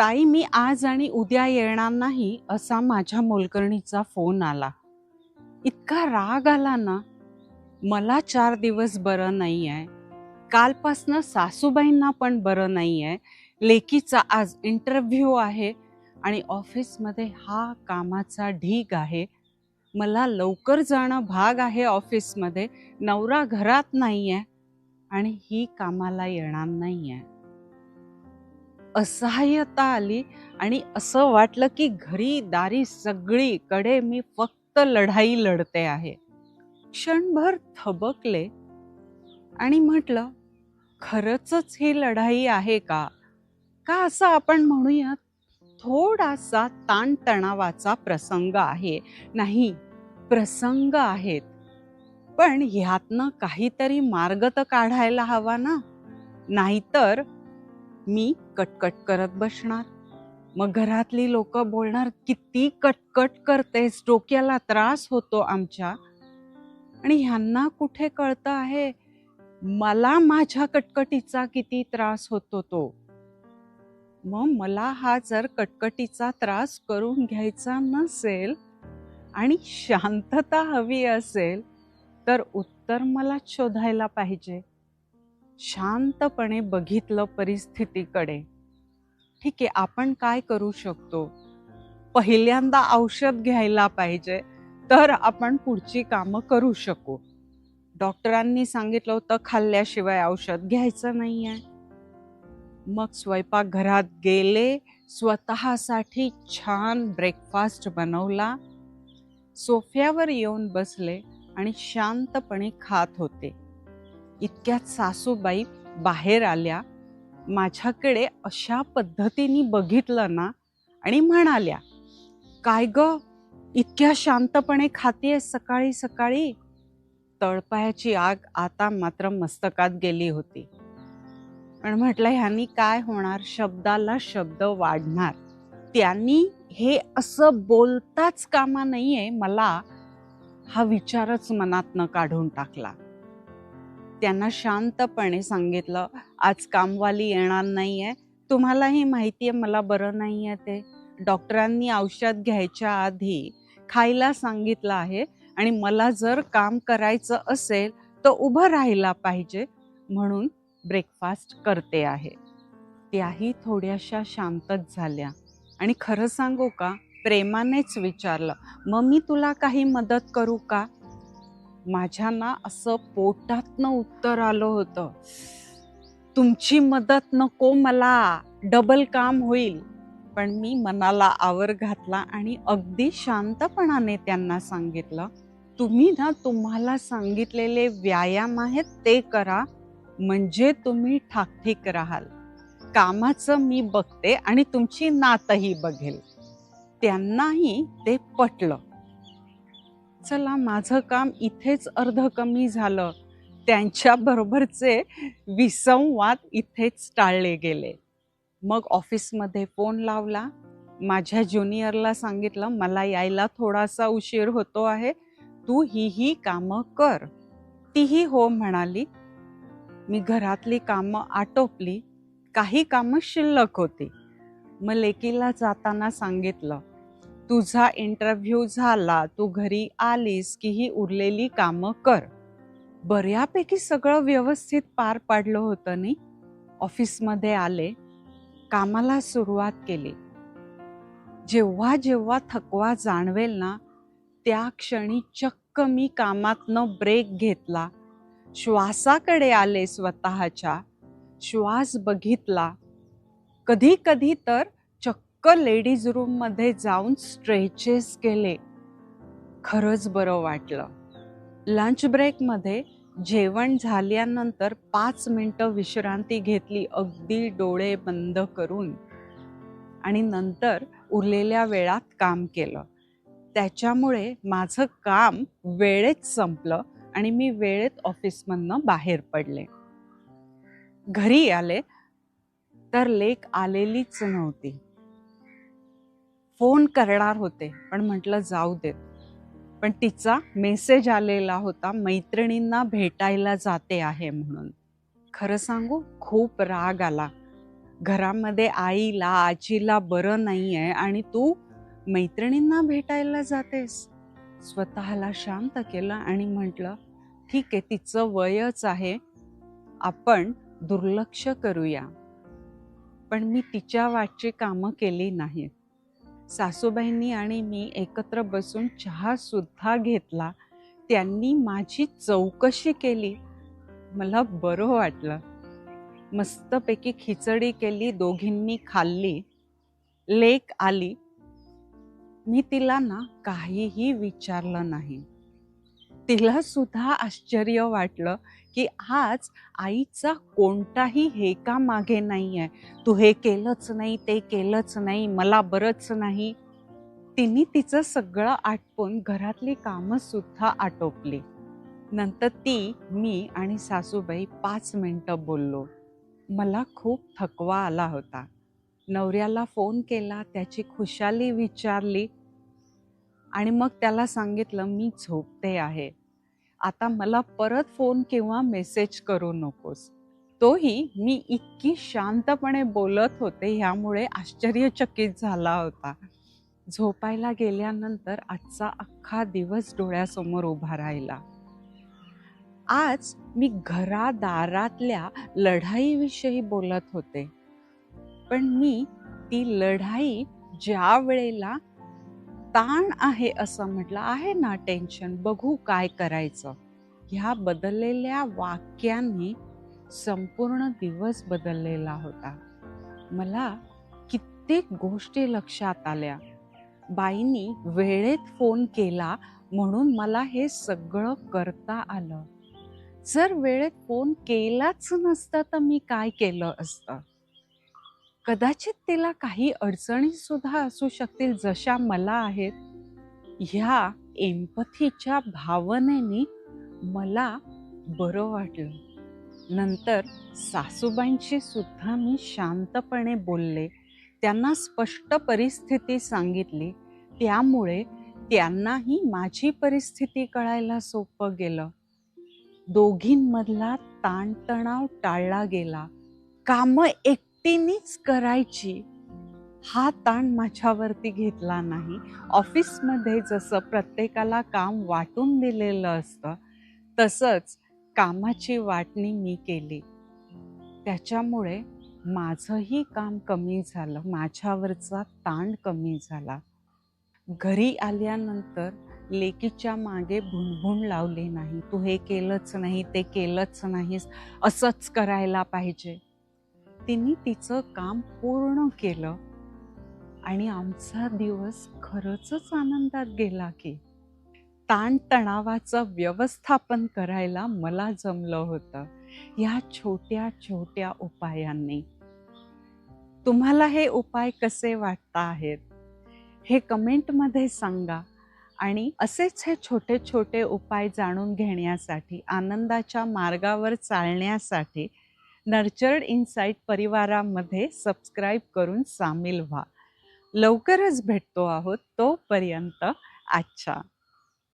ताई मी आज आणि उद्या येणार नाही असा माझ्या मोलकर्णीचा फोन आला. इतका राग आला ना. मला चार दिवस बरं नाही आहे कालपासनं सासूबाईंना पण बरं नाही आहे लेकीचा आज इंटरव्ह्यू आहे आणि ऑफिसमध्ये हा कामाचा ढीग आहे. मला लवकर जाणं भाग आहे ऑफिसमध्ये. नवरा घरात नाही आहे आणि ही कामाला येणार नाही आहे असहाय्यता आली आणि असं वाटलं की घरी दारी सगळीकडे मी फक्त लढाई लढते आहे. क्षणभर थबकले आणि म्हटलं खरंच ही लढाई आहे का? का असं आपण म्हणूयात? थोडासा ताणतणावाचा प्रसंग आहे. नाही प्रसंग आहेत. पण ह्यातनं काहीतरी मार्ग तर काढायला हवा ना? नाहीतर मी कटकट करत बसणार. मग घरातली लोक बोलणार किती कटकट करतेस डोक्याला त्रास होतो आमच्या. आणि ह्यांना कुठे कळतं आहे? मला माझ्या कटकटीचा किती त्रास होतो तो. मग मला हा जर कटकटीचा त्रास करून घ्यायचा नसेल आणि शांतता हवी असेल तर उत्तर मला शोधायला पाहिजे. शांतपणे बघितलं परिस्थितीकडे. ठीक आहे आपण काय करू शकतो? पहिल्यांदा औषध घ्यायला पाहिजे तर आपण पुढची कामं करू शकू. डॉक्टरांनी सांगितलं होतं खाल्ल्याशिवाय औषध घ्यायचं नाही आहे मग स्वयंपाकघरात गेले स्वतःसाठी छान ब्रेकफास्ट बनवला. सोफ्यावर येऊन बसले आणि शांतपणे खात होते. इतक्यात सासूबाई बाहेर आल्या माझ्याकडे अशा पद्धतीने बघितलं ना आणि म्हणाल्या काय ग इतक्या शांतपणे खातीये सकाळी सकाळी? तळपायाची आग आता मात्र मस्तकात गेली होती. पण म्हटलं ह्यांनी काय होणार? शब्दाला शब्द वाढणार. त्यांनी हे असं बोलताच कामा नाहीये. मला हा विचारच मनातनं काढून टाकला. त्यांना शांतपणे सांगितलं आज कामवाली येणार नाही आहे तुम्हालाही माहिती आहे मला बरं नाही आहे ते. डॉक्टरांनी औषध घ्यायच्या आधी खायला सांगितलं आहे आणि मला जर काम करायचं असेल तर उभं राहायला पाहिजे म्हणून ब्रेकफास्ट करते आहे. त्याही थोड्याशा शांतच झाल्या. आणि खरं सांगू का? प्रेमानेच विचारलं मग मी तुला काही मदत करू का? माझ्या ना असं पोटातनं उत्तर आलं होतं. तुमची मदत नको मला. डबल काम होईल. पण मी मनाला आवर घातला आणि अगदी शांतपणाने त्यांना सांगितलं तुम्ही ना तुम्हाला सांगितलेले व्यायाम आहेत ते करा. म्हणजे तुम्ही ठाकठीक राहाल. कामाचं मी बघते आणि तुमची नातही बघेल. त्यांनाही ते पटलं. चला माझं काम इथेच अर्ध कमी झालं. त्यांच्याबरोबरचे विसंवाद इथेच टाळले गेले. मग ऑफिसमध्ये फोन लावला. माझ्या ज्युनियरला सांगितलं मला यायला थोडासा उशीर होतो आहे. तू ही ही कामं कर. तीही हो म्हणाली. मी घरातली कामं आटोपली. काही कामं शिल्लक होती. मग लेकीला जाताना सांगितलं तुझा इंटरव्ह्यू झाला तू घरी आलीस की ही उरलेली कामं कर. बऱ्यापैकी सगळं व्यवस्थित पार पाडलं होतं नाही ऑफिसमध्ये आले कामाला सुरुवात केली. जेव्हा जेव्हा थकवा जाणवेल ना त्या क्षणी चक्क मी कामातनं ब्रेक घेतला. श्वासाकडे आले स्वतःच्या. श्वास बघितला. कधी कधी तर चक्क लेडीज रूममध्ये जाऊन स्ट्रेचेस केले. खरंच बरं वाटलं. लंच ब्रेकमध्ये जेवण झाल्यानंतर पाच मिनटं विश्रांती घेतली अगदी डोळे बंद करून. आणि नंतर उरलेल्या वेळात काम केलं. त्याच्यामुळे माझं काम वेळेत संपलं आणि मी वेळेत ऑफिसमधनं बाहेर पडले. घरी आले तर लेक आलेलीच नव्हती. फोन करणार होते पण म्हटलं जाऊ देत. पण तिचा मेसेज आलेला होता मैत्रिणींना भेटायला जाते आहे म्हणून. खरं सांगू खूप राग आला. घरामध्ये आईला आजीला बरं नाही आहे आणि तू मैत्रिणींना भेटायला जातेस. स्वतःला शांत केलं आणि म्हटलं ठीक आहे तिचं वयच आहे. आपण दुर्लक्ष करूया. पण मी तिच्या वाटची कामं केली नाहीत. सासूबाईंनी आणि मी एकत्र बसून चहासुद्धा घेतला. त्यांनी माझी चौकशी केली. मला बरं वाटलं. मस्तपैकी खिचडी केली दोघींनी खाल्ली. लेक आली. मी तिला ना काहीही विचारलं नाही. तिला सुद्धा आश्चर्य वाटलं की आज आईचा कोणताही हे का मागे नाही आहे तू हे केलंच नाही ते केलंच नाही मला बरंच नाही. तिने तिचं सगळं आटपून घरातली कामंसुद्धा आटोपली. नंतर ती मी आणि सासूबाई पाच मिनटं बोललो. मला खूप थकवा आला होता. नवऱ्याला फोन केला त्याची खुशाली विचारली आणि मग त्याला सांगितलं मी झोपते आहे. आता मला परत फोन किंवा मेसेज करू नकोस. तोही मी इतकी शांतपणे बोलत होते ह्यामुळे आश्चर्यचकित झाला होता. झोपायला गेल्यानंतर आजचा अख्खा दिवस डोळ्यासमोर उभा राहिला. आज मी घरादारातल्या लढाईविषयी बोलत होते. पण मी ती लढाई ज्या वेळेला ताण आहे असं म्हटलं. आहे ना टेन्शन बघू काय करायचं. ह्या बदललेल्या वाक्यांनी संपूर्ण दिवस बदललेला होता. मला कित्येक गोष्टी लक्षात आल्या. बाईंनी वेळेत फोन केला म्हणून मला हे सगळं करता आलं. जर वेळेत फोन केलाच नसता तर मी काय केलं असतं? कदाचित तिला काही अडचणी सुद्धा असू शकतील जशा मला आहेत. ह्या एम्पथीच्या भावनेने मला बरं वाटलं. नंतर सासूबाईंशी सुद्धा मी शांतपणे बोलले. त्यांना स्पष्ट परिस्थिती सांगितली. त्यामुळे त्यांनाही माझी परिस्थिती कळायला सोपं गेलं. दोघींमधला ताणतणाव टाळला गेला. कामं एक एकटीनेच करायची हा ताण माझ्यावरती घेतला नाही. ऑफिसमध्ये जसं प्रत्येकाला काम वाटून दिलेलं असतं तसंच कामाची वाटणी मी केली. त्याच्यामुळे माझंही काम कमी झालं माझ्यावरचा ताण कमी झाला. घरी आल्यानंतर लेकीच्या मागे भुणभुण लावली नाही तू हे केलंच नाही ते केलंच नाहीस असंच करायला पाहिजे. तिने तिचं काम पूर्ण केलं. आणि आमचा दिवस खरंच आनंदात गेला की ताणतणावाचं व्यवस्थापन करायला मला जमलं होतं या छोट्या छोट्या उपायांनी. तुम्हाला हे उपाय कसे वाटता आहेत? हे कमेंटमध्ये सांगा. आणि असेच हे छोटे छोटे उपाय जाणून घेण्यासाठी आनंदाच्या मार्गावर चालण्यासाठी नर्चर्ड इनसाईट परिवारामध्ये सबस्क्राईब करून सामील व्हा. लवकरच भेटतो आहोत तोपर्यंत अच्छा